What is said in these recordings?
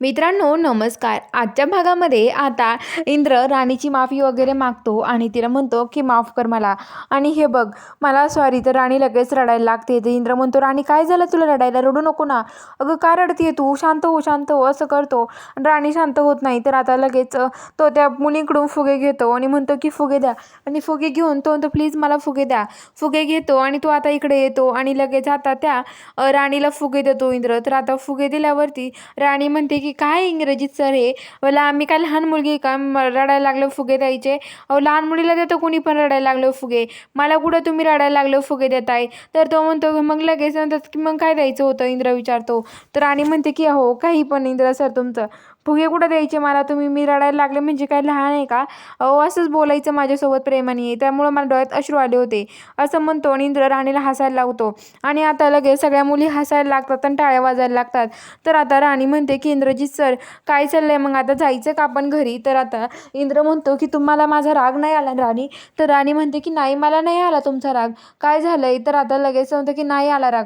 मित्रांनो नमस्कार. आजच्या भागामध्ये आता इंद्र राणीची माफी वगैरे मागतो आणि तिला म्हणतो की माफ कर मला. आणि हे बघ मला सॉरी तर राणी लगेच रडायला लागते. तर इंद्र म्हणतो राणी काय झालं तुला रडायला? रडू नको ना. अगं का रडतीये तू? शांत हो शांत हो असं करतो. आणि राणी शांत होत नाही तर आता लगेच तो त्या मुलींकडून फुगे घेतो आणि म्हणतो की फुगे द्या. आणि फुगे घेऊन तो म्हणतो प्लीज मला फुगे द्या. फुगे घेतो आणि तो आता इकडे येतो आणि लगेच आता त्या राणीला फुगे देतो इंद्र. तर आता फुगे दिल्यावरती राणी म्हणते की की काय इंग्रजीत सर हे? मला आम्ही काय लहान मुलगी का? रडायला लागलो फुगे द्यायचे. अहो लहान मुलीला देतो कोणी पण रडायला लागलं फुगे. मला कुठं तुम्ही रडायला लागलं फुगे देताय? तर तो म्हणतो मग लगेच म्हणतात की मग काय द्यायचं होतं? इंद्र विचारतो. तर राणी म्हणते की हो काही पण इंद्र सर तुमचं. फुगे कुठं द्यायचे मला? तुम्ही मी रडायला लागले म्हणजे काय? लहान आहे का? अहो असंच बोलायचं माझ्यासोबत प्रेमाने. त्यामुळं मला डोळ्यात अश्रू आले होते. असं म्हणतो आणि इंद्र राणीला हसायला लावतो. आणि आता लगेच सगळ्या मुली हसायला लागतात आणि टाळ्या वाजायला लागतात. तर आता राणी म्हणते की इंद्रजीत सर काय चाललंय? मग आता जायचं का आपण घरी? तर आता इंद्र म्हणतो की तुम्हाला माझा राग नाही आला राणी? तर राणी म्हणते की नाही मला नाही आला तुमचा राग. काय झालंय? तर आता लगेच म्हणतो की नाही आला राग.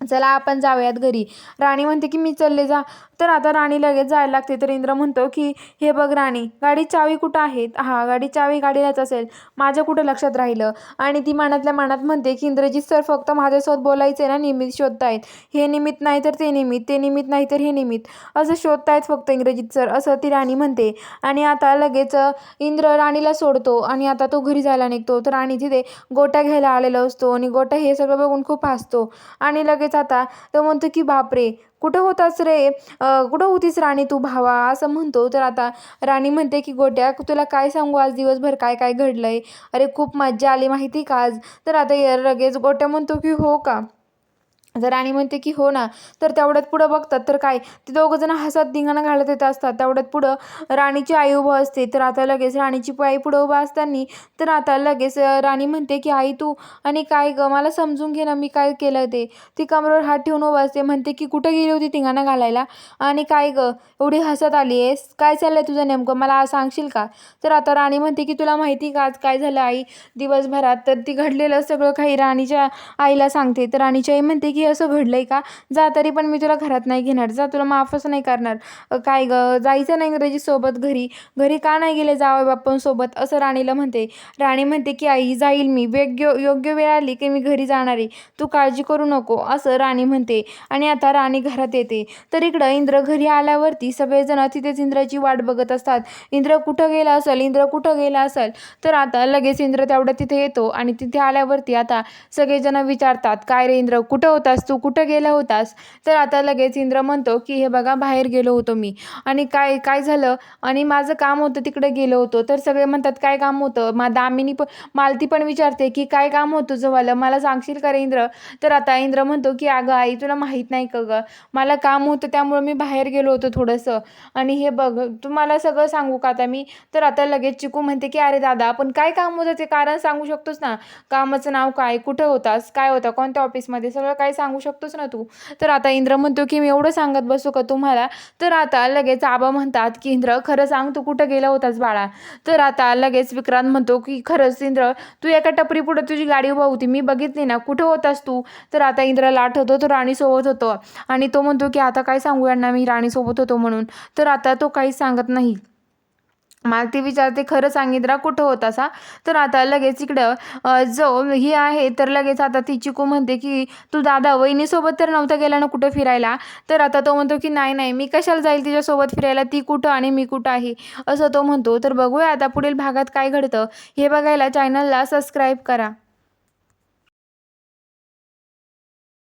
चला आपण जाऊयात घरी. राणी म्हणते की मी चालले जा. तर आता राणी लगेच जायला लागते. तर इंद्र म्हणतो की हे बघ राणी गाडी चावी कुठं आहे हा गाडी चावी गाडीलाच असेल. माझ्या कुठं लक्षात राहिलं? आणि ती मनातल्या मनात म्हणते की इंद्रजीत सर फक्त माझ्यासोबत बोलायचे ना निमित्त शोधतायत. हे निमित्त नाही तर ते निमित्त ते निमित्त नाही तर हे निमित्त. असं शोधतायत फक्त इंग्रजीत सर असं ती राणी म्हणते. आणि आता लगेच इंद्र राणीला सोडतो. आणि आता तो घरी जायला निघतो. तर राणी तिथे गोट्या घ्यायला आलेला असतो. आणि गोट्या हे सगळं बघून खूप हसतो. आणि लगेच आता तो म्हणतो की बापरे कुठं होतास रे? कुठं होतीस राणी तू भावा? असं म्हणतो. तर आता राणी म्हणते की गोट्या तुला काय सांगू? आज दिवसभर काय काय घडलंय? अरे खूप मज्जा आली माहिती का आज? तर आता लगेच गोट्या म्हणतो की हो का? जर राणी म्हणते की हो ना तर तेवढ्यात पुढं बघतात. तर काय? ते दोघंजण हसत धिंगाणा घालत येत असतात. तेवढ्यात पुढं राणीची आई उभं असते. तर आता लगेच राणीची आई पुढं उभं असताना तर आता लगेच राणी म्हणते की आई तू आणि काय ग? मला समजून घे ना मी काय केलं ते. ती कमरेवर हात ठेवून उभं असते. म्हणते की कुठं गेली होती धिंगाणा घालायला? आणि काय ग? एवढी हसत आली आहेस? काय चाललंय तुझं नेमकं? मला सांगशील का? तर आता राणी म्हणते की तुला माहिती का आज काय झालं आई? दिवसभरात तर ती घडलेलं सगळं काही राणीच्या आईला सांगते. तर राणीची आई म्हणते की असं आहे का? जा तरी पण मी तुला घरात नाही घेणार. जा तुला माफच नाही करणार. काय ग? जायचं नाही इंग्रजी सोबत घरी. घरी का नाही गेले जावं बाप्पांसोबत असं राणीला म्हणते. राणी म्हणते की आई जाईल मी. वेग्य योग्य वेळ आली की मी घरी जाणार आहे. तू काळजी करू नको. असं राणी म्हणते. आणि आता राणी घरात येते. तर इकडं इंद्र घरी आल्यावरती सगळेजण तिथेच इंद्राची वाट बघत असतात. इंद्र कुठं गेला असेल? इंद्र कुठं गेला असेल? तर आता लगेच इंद्र तेवढं तिथे येतो. आणि तिथे आल्यावरती आता सगळेजण विचारतात काय रे इंद्र? कुठं होतास तू कुठं गेला होतास? तर आता लगेच इंद्र म्हणतो की हे बघा बाहेर गेलो होतो मी. आणि काय काय झालं? आणि माझं काम होतं तिकडे गेलो होतो. तर सगळे म्हणतात काय काम होतं? मा दामिनी पण मालती पण विचारते की काय काम होतं तुझं मला सांगशील का रे इंद्र? तर आता इंद्र म्हणतो की अगं आई तुला माहीत नाही का गं? मला काम होतं त्यामुळं मी बाहेर गेलो होतो थोडंसं. आणि हे बघ तुम्हाला सगळं सांगू का आता मी? तर आता लगेच चिकू म्हणते की अरे दादा आपण काय काम होतं ते कारण सांगू शकतोस ना? कामाचं नाव काय? कुठं होतास? काय होतं? कोणत्या ऑफिसमध्ये सगळं काय सांगू शकतोस ना तू? तर आता इंद्र म्हणतो की मी एवढं सांगत बसू का तुम्हाला? तर आता लगेच आबा म्हणतात की इंद्र खरं सांग तू कुठं गेला होतास बाळा? तर आता लगेच विक्रांत म्हणतो की खरंच इंद्र तू एका टपरी पुढे तुझी गाडी उभा होती मी बघितली ना कुठं होतास तू? तर आता इंद्राला आठवतो तो राणीसोबत होतो. आणि तो म्हणतो की आता काय सांगू यांना मी राणीसोबत होतो म्हणून. तर आता तो काहीच सांगत नाही. मला ती विचारते खरं सांगितलं कुठं होत असा? तर आता लगेच इकडं जो ही आहे तर लगेच आता ती चिकू म्हणते की तू दादा वहिनीसोबत तर नव्हता गेला ना कुठं फिरायला? तर आता तो म्हणतो की नाही नाही मी कशाला जाईल तिच्यासोबत फिरायला? ती कुठं आणि मी कुठं आहे? असं तो म्हणतो. तर बघूया आता पुढील भागात काय घडतं. हे बघायला चॅनलला सबस्क्राईब करा.